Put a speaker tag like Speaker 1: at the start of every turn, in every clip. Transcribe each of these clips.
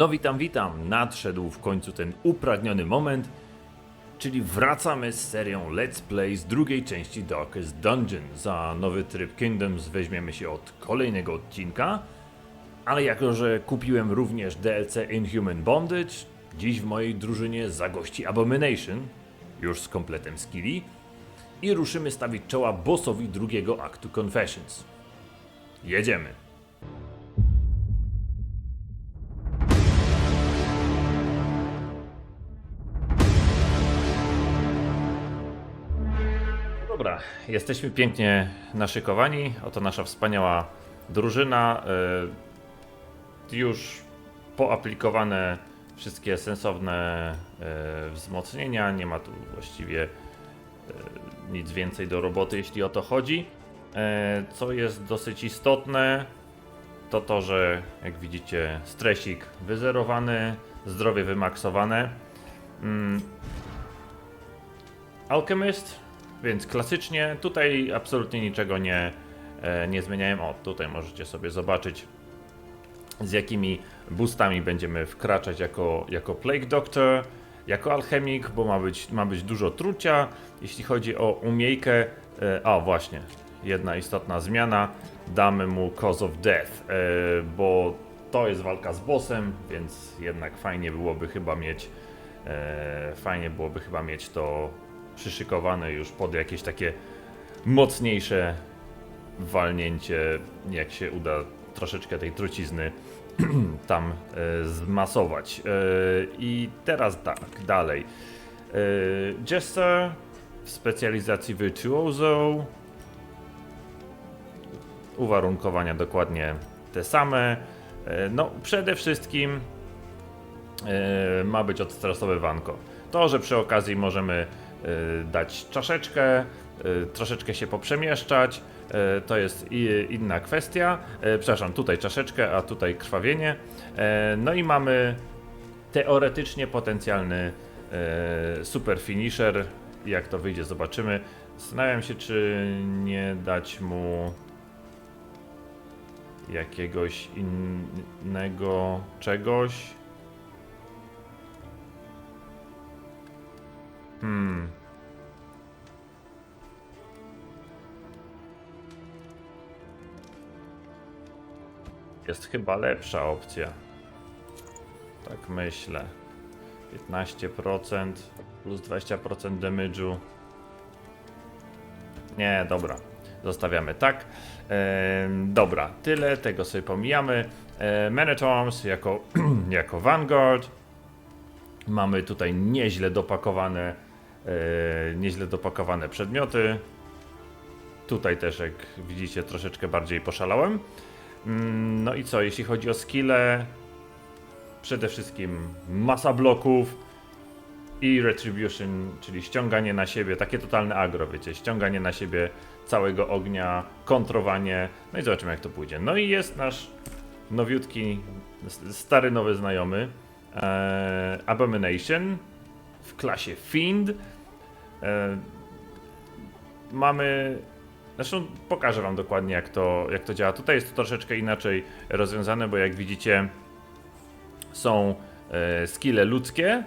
Speaker 1: No witam, witam. Nadszedł w końcu ten upragniony moment, czyli wracamy z serią Let's Play z drugiej części Darkest Dungeon. Za nowy tryb Kingdoms weźmiemy się od kolejnego odcinka, ale jako, że kupiłem również DLC Inhuman Bondage, dziś w mojej drużynie zagości Abomination, już z kompletem skilli, i ruszymy stawić czoła bossowi drugiego aktu Confessions. Jedziemy. Jesteśmy pięknie naszykowani. Oto nasza wspaniała drużyna. y, Już poaplikowane wszystkie sensowne y, wzmocnienia. Nie ma tu właściwie y, nic więcej do roboty, jeśli o to chodzi. E, Co jest dosyć istotne, to to, że jak widzicie, stresik wyzerowany, zdrowie wymaksowane. Mm, Alchemist, więc klasycznie, tutaj absolutnie niczego nie, e, nie zmieniałem. O, tutaj możecie sobie zobaczyć z jakimi boostami będziemy wkraczać jako, jako Plague Doctor, jako alchemik, bo ma być, ma być dużo trucia. Jeśli chodzi o umiejkę, e, a właśnie, jedna istotna zmiana, damy mu Cause of Death, e, bo to jest walka z bossem, więc jednak fajnie byłoby chyba mieć e, fajnie byłoby chyba mieć to przyszykowane już pod jakieś takie mocniejsze walnięcie, jak się uda troszeczkę tej trucizny tam e, zmasować. E, I teraz tak, dalej. E, Jester w specjalizacji Virtuoso. Uwarunkowania dokładnie te same. E, no, przede wszystkim e, ma być odstresowywanko. To, że przy okazji możemy dać czaszeczkę, e, troszeczkę się poprzemieszczać, e, to jest inna kwestia. Przepraszam, tutaj czaszeczkę, a tutaj krwawienie. No i mamy teoretycznie potencjalny super finisher. Jak to wyjdzie, zobaczymy. Zastanawiam się, czy nie dać mu jakiegoś innego czegoś. Hmm. Jest chyba lepsza opcja. Tak myślę. 15% plus 20% damage'u. Nie, dobra. Zostawiamy tak. Dobra, tyle. Tego sobie pomijamy. E, Man at Arms jako, jako Vanguard. Mamy tutaj nieźle dopakowane, nieźle dopakowane przedmioty. Tutaj też, jak widzicie, troszeczkę bardziej poszalałem. Mm, No i co, jeśli chodzi o skille, przede wszystkim masa bloków i retribution, czyli ściąganie na siebie, takie totalne agro, wiecie, ściąganie na siebie całego ognia, kontrowanie, no i zobaczymy jak to pójdzie. No i jest nasz nowiutki, stary nowy znajomy, e, Abomination w klasie Fiend. E, mamy Zresztą pokażę Wam dokładnie, jak to, jak to działa. Tutaj jest to troszeczkę inaczej rozwiązane, bo jak widzicie, są e, skille ludzkie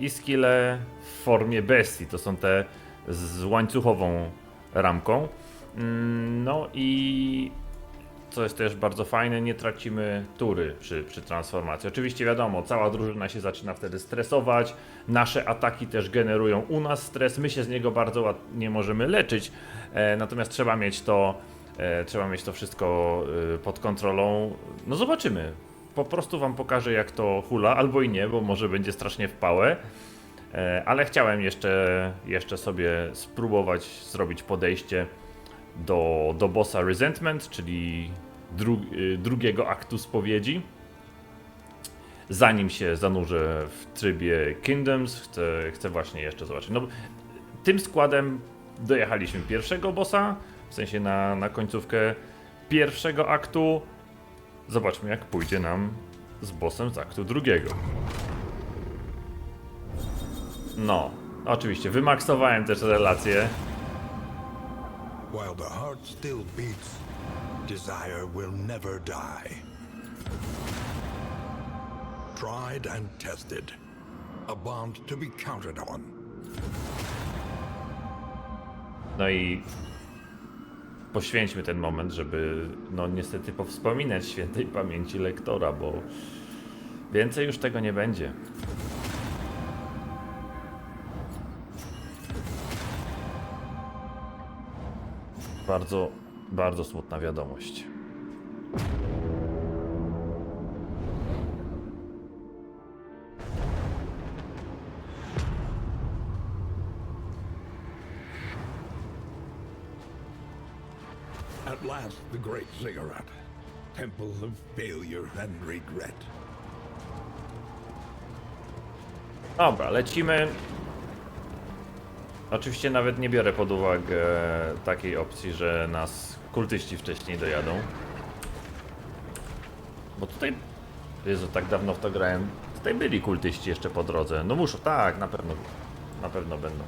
Speaker 1: i skille w formie bestii. To są te z łańcuchową ramką. Mm, No i co jest też bardzo fajne, nie tracimy tury przy, przy transformacji. Oczywiście wiadomo, cała drużyna się zaczyna wtedy stresować, nasze ataki też generują u nas stres, my się z niego bardzo ładnie możemy leczyć, e, natomiast trzeba mieć to, e, trzeba mieć to wszystko e, pod kontrolą. No zobaczymy. Po prostu wam pokażę jak to hula, albo i nie, bo może będzie strasznie w pałę. E, Ale chciałem jeszcze, jeszcze sobie spróbować zrobić podejście do, do bossa Resentment, czyli dru, drugiego aktu spowiedzi. Zanim się zanurzę w trybie Kingdoms, chcę, chcę właśnie jeszcze zobaczyć. No, tym składem dojechaliśmy pierwszego bossa, w sensie na, na końcówkę pierwszego aktu. Zobaczmy, jak pójdzie nam z bossem z aktu drugiego. No, oczywiście, wymaksowałem też relacje.
Speaker 2: While the heart still beats, desire will never die. tried and tested. A bond to be counted on.
Speaker 1: No i poświęćmy ten moment, żeby no niestety powspominać świętej pamięci lektora, bo więcej już tego nie będzie. Bardzo, bardzo smutna wiadomość.
Speaker 2: At last, the great ziggurat. Temple of failure and regret.
Speaker 1: Dobra, lecimy. Oczywiście nawet nie biorę pod uwagę takiej opcji, że nas kultyści wcześniej dojadą. Bo tutaj... Jezu, tak dawno w to grałem. Tutaj byli kultyści jeszcze po drodze. No muszą, tak, na pewno. Na pewno będą.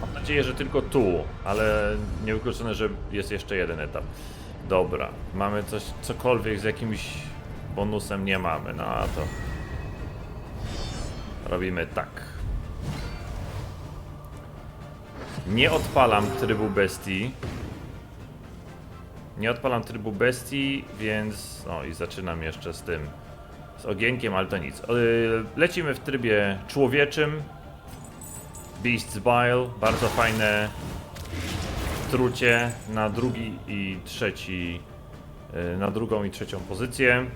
Speaker 1: Mam nadzieję, że tylko tu, ale niewykluczone, że jest jeszcze jeden etap. Dobra, mamy coś, cokolwiek z jakimś bonusem nie mamy, no a to robimy tak. Nie odpalam trybu bestii. Nie odpalam trybu bestii, więc... O, i zaczynam jeszcze z tym. Z ogienkiem, ale to nic. Yy, Lecimy w trybie człowieczym. Beast's Bile, bardzo fajne trucie na drugi i trzeci, y, na drugą i trzecią pozycję.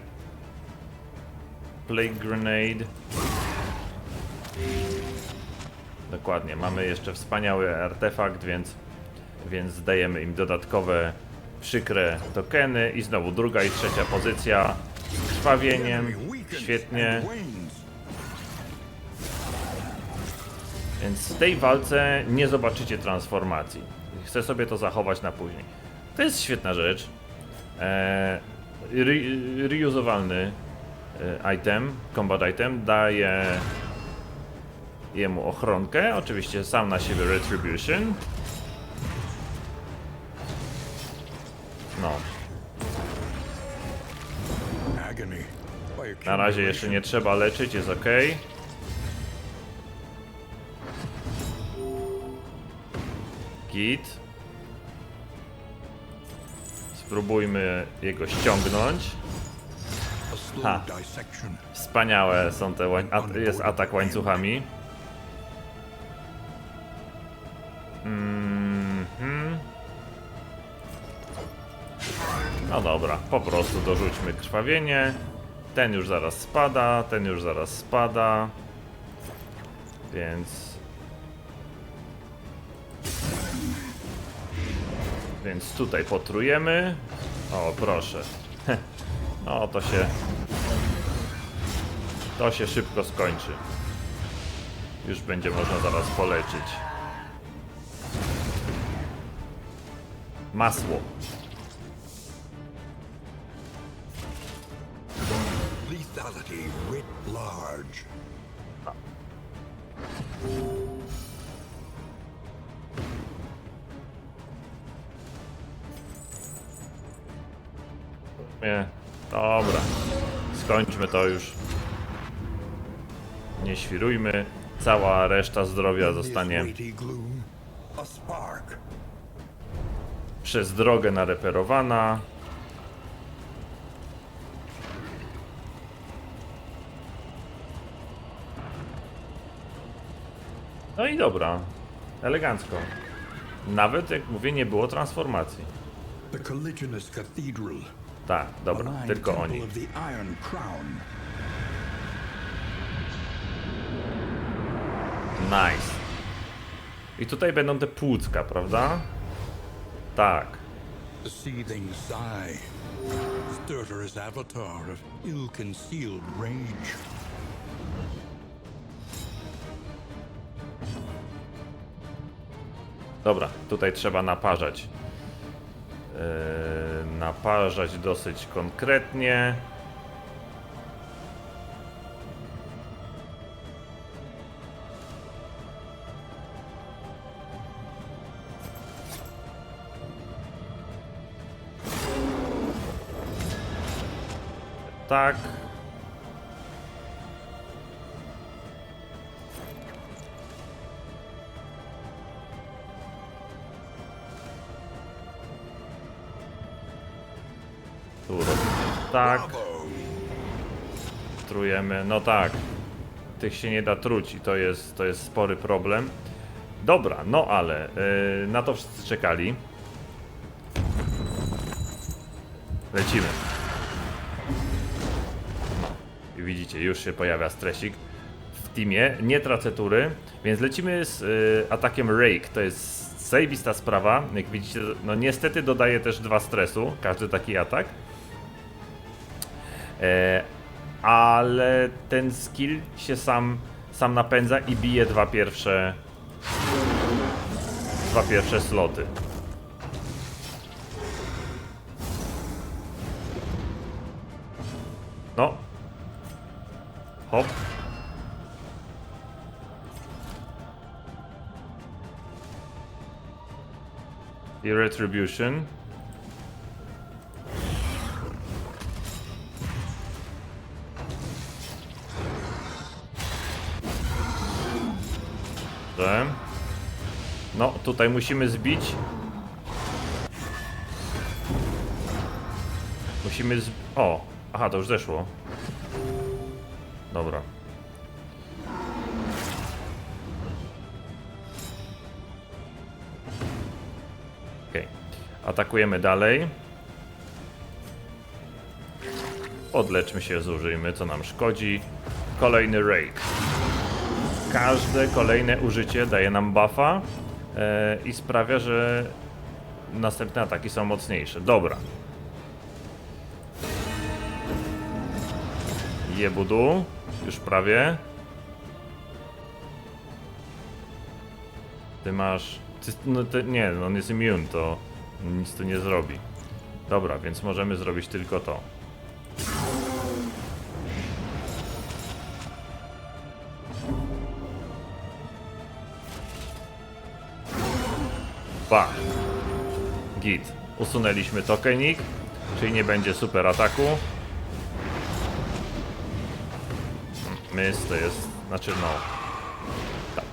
Speaker 1: Plague Grenade. Dokładnie, mamy jeszcze wspaniały artefakt, więc, więc dajemy im dodatkowe przykre tokeny i znowu druga i trzecia pozycja z krwawieniem, świetnie. Więc w tej walce nie zobaczycie transformacji. Chcę sobie to zachować na później. To jest świetna rzecz. Eee, re- reusowalny e, item, combat item, daje jemu ochronkę. Oczywiście sam na siebie retribution. No, na razie jeszcze nie trzeba leczyć, jest ok. Git. Spróbujmy jego ściągnąć. Ha. Wspaniałe są te łań- jest atak łańcuchami. Dobra, po prostu dorzućmy krwawienie. Ten już zaraz spada, ten już zaraz spada. Więc. Więc tutaj potrujemy. O, proszę. No to się to się szybko skończy. Już będzie można zaraz poleczyć. Masło.
Speaker 2: Writ large.
Speaker 1: Nie. Dobra. Skończmy to już. Nie świrujmy. Cała reszta zdrowia zostanie przez drogę nareperowana. No i dobra. Elegancko. Nawet jak mówię, nie było transformacji. Tak, dobra, tylko oni. Nice. I tutaj będą te płucka, prawda? Tak. Dobra, tutaj trzeba naparzać. Yy, naparzać dosyć konkretnie. Tak. No tak. Tych się nie da truć i to jest, to jest spory problem. Dobra, no ale yy, na to wszyscy czekali. Lecimy. I widzicie, już się pojawia stresik w teamie. Nie tracę tury, więc lecimy z y, atakiem Rake. To jest zajebista sprawa. Jak widzicie, no niestety dodaje też dwa stresu, każdy taki atak. E, ale ten skill się sam, sam napędza i bije dwa pierwsze dwa pierwsze sloty. No. Hop. I retribution. Dobrze. No, tutaj musimy zbić. Musimy z... O! Aha, to już zeszło. Dobra. Okej. Atakujemy dalej. Odleczmy się, zużyjmy, co nam szkodzi. Kolejny rake. Każde kolejne użycie daje nam buffa e, i sprawia, że następne ataki są mocniejsze. Dobra. Jebudu. Już prawie. Ty masz... Ty, no ty, nie, on jest immune, to nic tu nie zrobi. Dobra, więc możemy zrobić tylko to. Ba. Git. Usunęliśmy tokenik, czyli nie będzie super ataku. Miss to jest, znaczy no, tak.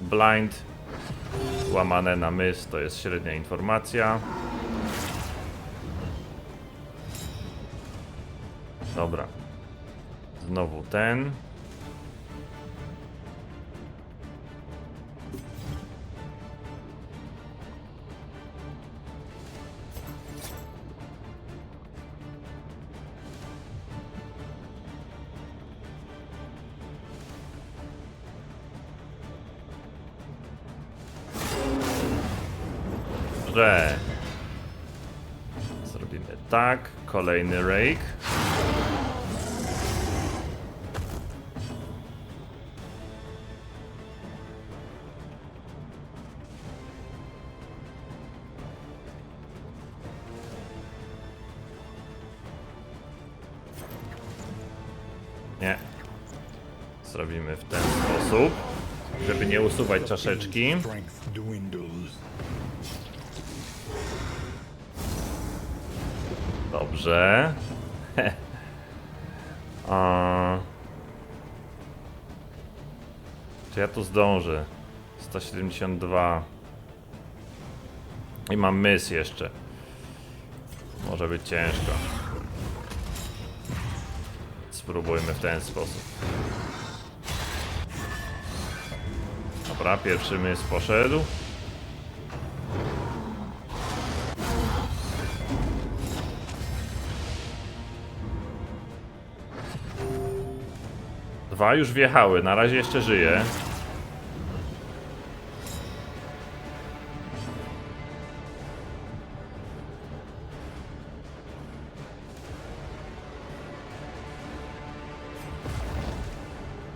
Speaker 1: Blind łamane na miss to jest średnia informacja. Dobra. Znowu ten. Dobrze. Zrobimy tak. Kolejny rake. Nie. Zrobimy w ten sposób, żeby nie usuwać czaszeczki. Dobrze. A... Czy ja tu zdążę? 172. I mam mys jeszcze. Może być ciężko. Spróbujmy w ten sposób. Dobra, pierwszy mys poszedł. Dwa już wjechały, na razie jeszcze żyje.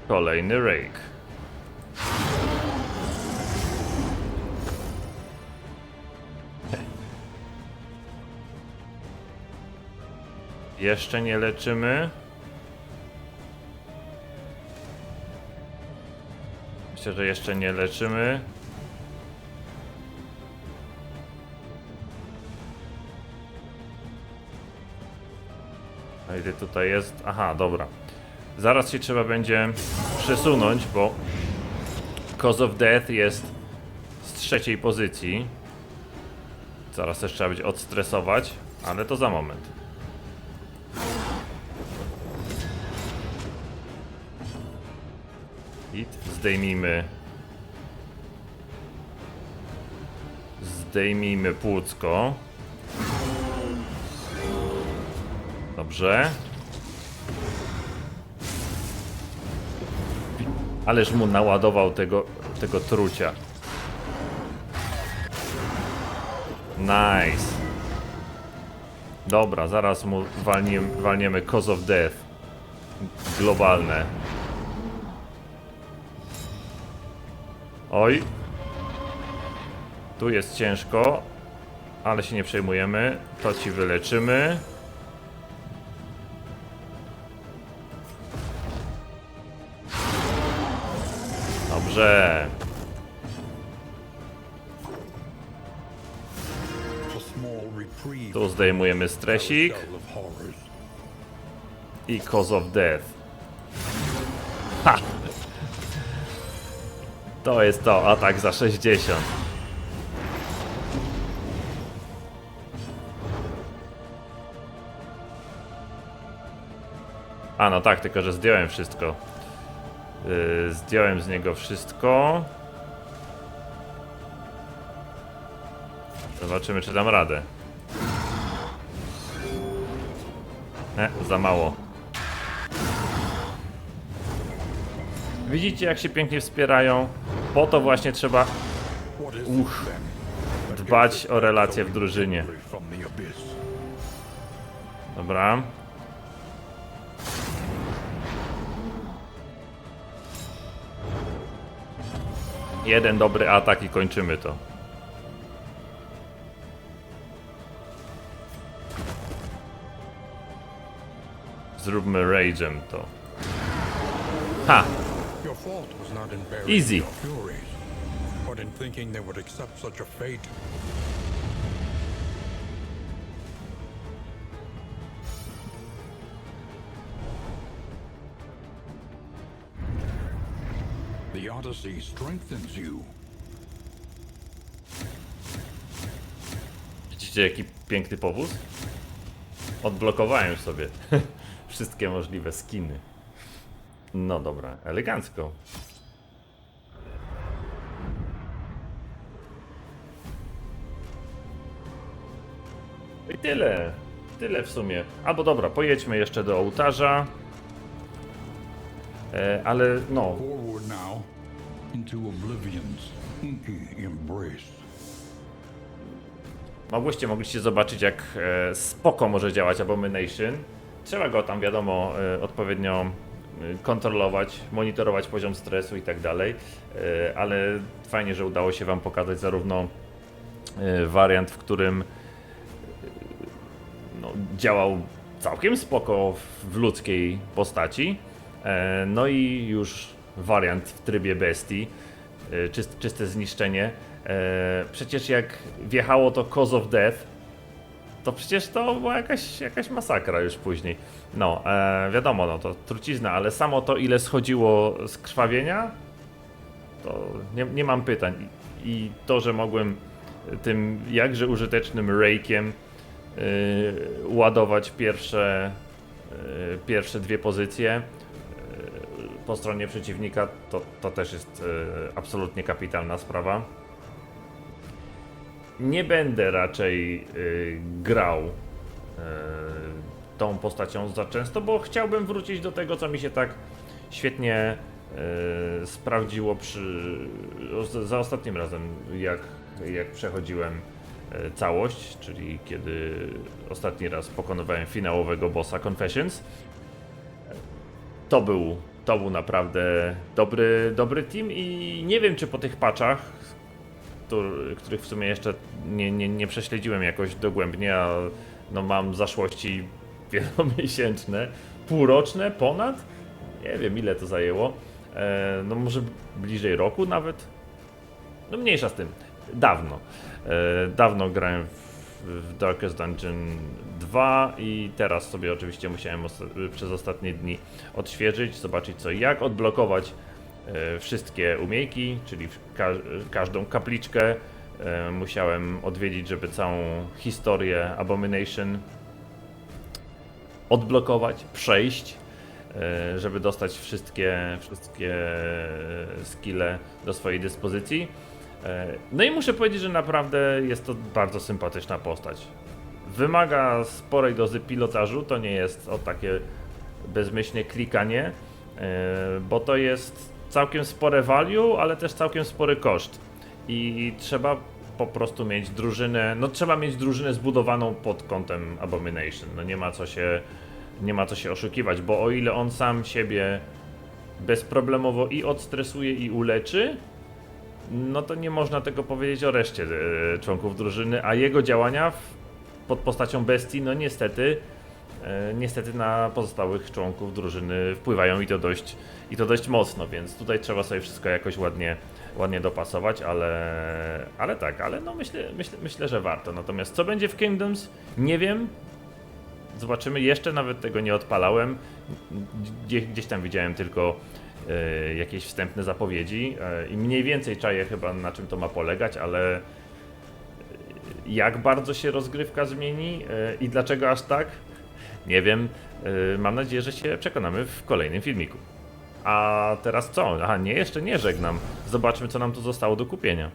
Speaker 1: Kolejny rake. Jeszcze nie leczymy. Myślę, że jeszcze nie leczymy. A ile tutaj jest? Aha, dobra. Zaraz się trzeba będzie przesunąć, bo Cause of Death jest z trzeciej pozycji. Zaraz też trzeba będzie odstresować, ale to za moment. I zdejmijmy. Zdejmijmy płucko. Dobrze. Ależ mu naładował tego, tego trucia. Nice. Dobra, zaraz mu walnie, walniemy Cause of Death. Globalne. Oj. Tu jest ciężko, ale się nie przejmujemy. To ci wyleczymy. Dobrze. Tu zdejmujemy stresik i Cause of Death. Ha! To jest to, atak za 60. A no tak, tylko że zdjąłem wszystko. Yy, zdjąłem z niego wszystko. Zobaczymy, czy dam radę. E, za mało. Widzicie, jak się pięknie wspierają? Po to właśnie trzeba Uch. dbać o relacje w drużynie. Dobra. Jeden dobry atak i kończymy to. Zróbmy rage'em to. Ha!
Speaker 2: Your fault was not in bearing
Speaker 1: Easy.
Speaker 2: your furies, but in thinking they would accept such a fate. The Odyssey strengthens you.
Speaker 1: Widzicie jaki piękny powóz? Odblokowałem sobie wszystkie możliwe skiny. No dobra, elegancko. I tyle. Tyle w sumie. Albo dobra, pojedźmy jeszcze do ołtarza. E, ale no. Mogłyście, mogliście zobaczyć, jak e, spoko może działać Abomination. Trzeba go tam, wiadomo, e, odpowiednio kontrolować, monitorować poziom stresu i tak dalej, e, ale fajnie, że udało się Wam pokazać zarówno e, wariant, w którym no, działał całkiem spoko w ludzkiej postaci, e, no i już wariant w trybie bestii, e, czyst, czyste zniszczenie. E, Przecież jak wjechało to Cause of Death, to przecież to była jakaś, jakaś masakra już później. No, e, wiadomo, no to trucizna, ale samo to ile schodziło z krwawienia, to nie, nie mam pytań. I, to, że mogłem tym jakże użytecznym rake'iem yy, ładować pierwsze, yy, pierwsze dwie pozycje yy, po stronie przeciwnika, to, to też jest absolutnie kapitalna sprawa. Nie będę raczej yy, grał yy, tą postacią za często, bo chciałbym wrócić do tego, co mi się tak świetnie yy, sprawdziło przy, za ostatnim razem, jak, jak przechodziłem całość, czyli kiedy ostatni raz pokonywałem finałowego bossa Confessions. To był, to był naprawdę dobry, dobry team i nie wiem, czy po tych patchach, któr- których w sumie jeszcze nie, nie, nie prześledziłem jakoś dogłębnie, a no mam zaszłości wielomiesięczne, półroczne, ponad? Nie wiem ile to zajęło. E, no może bliżej roku nawet? No mniejsza z tym. Dawno. E, dawno grałem w, w Darkest Dungeon 2 i teraz sobie oczywiście musiałem osta- przez ostatnie dni odświeżyć, zobaczyć co i jak, odblokować wszystkie umiejki, czyli ka każdą kapliczkę. E, musiałem odwiedzić, żeby całą historię Abomination odblokować, przejść, e, żeby dostać wszystkie, wszystkie skille do swojej dyspozycji. E, No i muszę powiedzieć, że naprawdę jest to bardzo sympatyczna postać. Wymaga sporej dozy pilotażu, to nie jest o takie bezmyślnie klikanie, e, bo to jest całkiem spore value, ale też całkiem spory koszt. I trzeba po prostu mieć drużynę, no trzeba mieć drużynę zbudowaną pod kątem Abomination. No nie ma co się, nie ma co się oszukiwać, bo o ile on sam siebie bezproblemowo i odstresuje i uleczy, no to nie można tego powiedzieć o reszcie e, członków drużyny, a jego działania pod postacią bestii, no niestety, niestety na pozostałych członków drużyny wpływają i to dość, i to dość mocno, więc tutaj trzeba sobie wszystko jakoś ładnie, ładnie dopasować, ale, ale tak, ale no myślę, myślę, myślę, że warto. Natomiast co będzie w Kingdoms, nie wiem. Zobaczymy, jeszcze nawet tego nie odpalałem. Gdzie, gdzieś tam widziałem tylko e, jakieś wstępne zapowiedzi e, i mniej więcej czaję chyba na czym to ma polegać, ale e, jak bardzo się rozgrywka zmieni e, i dlaczego aż tak, nie wiem. E, Mam nadzieję, że się przekonamy w kolejnym filmiku. A teraz co? Aha, nie, jeszcze nie żegnam. Zobaczmy, co nam tu zostało do kupienia.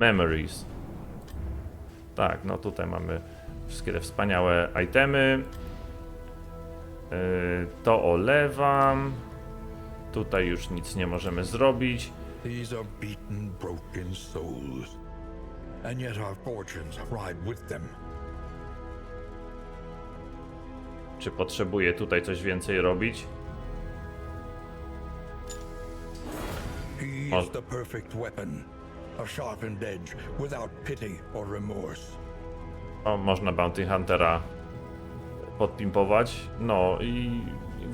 Speaker 1: Memories. Tak, no tutaj mamy wszystkie te wspaniałe itemy. Yy, to olewam. Tutaj już nic nie możemy zrobić.
Speaker 2: These are beaten, broken souls. And yet our fortunes ride with them.
Speaker 1: Czy potrzebuję tutaj coś więcej robić?
Speaker 2: He is the perfect weapon. A sharpened edge without pity or remorse.
Speaker 1: O, można Bounty Huntera podpimpować. No i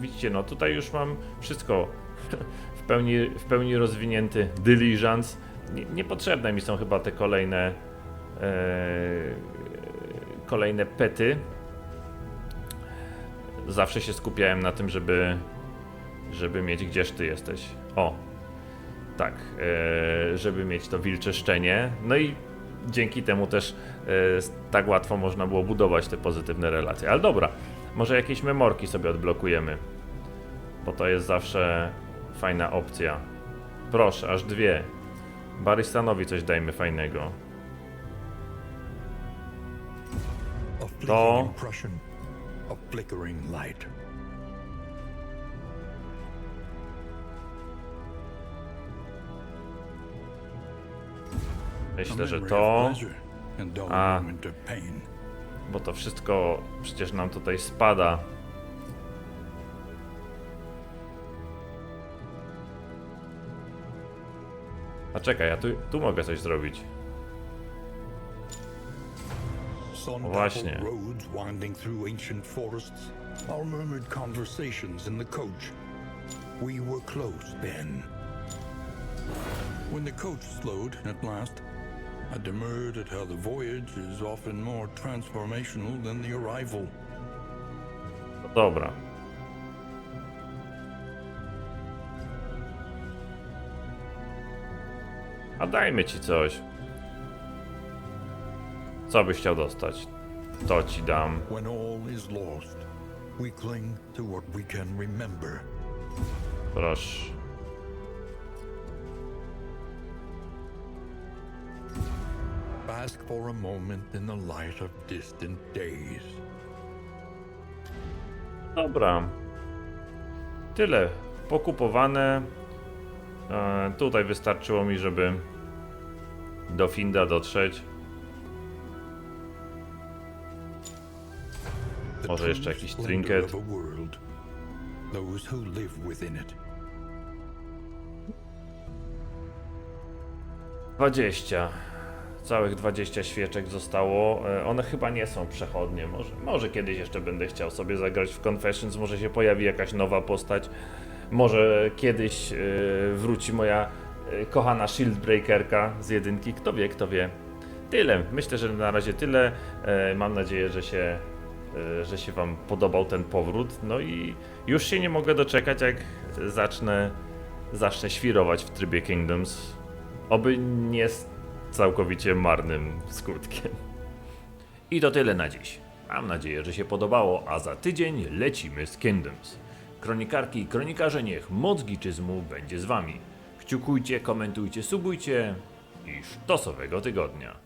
Speaker 1: widzicie, no tutaj już mam wszystko w pełni, w pełni rozwinięty Diligence. Nie, niepotrzebne mi są chyba te kolejne e, kolejne pety. Zawsze się skupiałem na tym, żeby żeby mieć gdzież ty jesteś. O, tak, e, żeby mieć to wilcze szczenie. No i dzięki temu też e, tak łatwo można było budować te pozytywne relacje. Ale dobra, może jakieś memorki sobie odblokujemy. Bo to jest zawsze fajna opcja. Proszę, aż dwie. Baristanowi coś dajmy fajnego. To- Myślę, że to, A. bo to wszystko przecież nam tutaj spada. A czekaj, ja tu, tu mogę coś zrobić. Właśnie.
Speaker 2: roads winding through ancient forests. Our murmured conversations in the coach. We were close then. When the coach slowed at last, I demurred at how the voyage is often more transformational than the arrival.
Speaker 1: No dobra. A dajmy ci coś. Co byś chciał dostać? To ci dam.
Speaker 2: When all is lost, we cling to what we can remember.
Speaker 1: Proszę.
Speaker 2: Bask for a moment in the light of distant days.
Speaker 1: Dobra. Tyle. Pokupowane. E, tutaj wystarczyło mi, żeby do Finda dotrzeć. Może jeszcze jakiś trinket.
Speaker 2: of a world. Those who live within it.
Speaker 1: 20. Całych 20 świeczek zostało. E, One chyba nie są przechodnie. Może, może kiedyś jeszcze będę chciał sobie zagrać w Confessions. Może się pojawi jakaś nowa postać. Może kiedyś e, wróci moja e, kochana Shieldbreakerka z jedynki. Kto wie, kto wie. Tyle. Myślę, że na razie tyle. E, Mam nadzieję, że się, że się Wam podobał ten powrót. No i już się nie mogę doczekać, jak zacznę, zacznę świrować w trybie Kingdoms. Oby nie z całkowicie marnym skutkiem. I to tyle na dziś. Mam nadzieję, że się podobało, a za tydzień lecimy z Kingdoms. Kronikarki i kronikarze niech moc giczyzmu będzie z wami. Kciukujcie, komentujcie, subujcie i sztosowego tygodnia.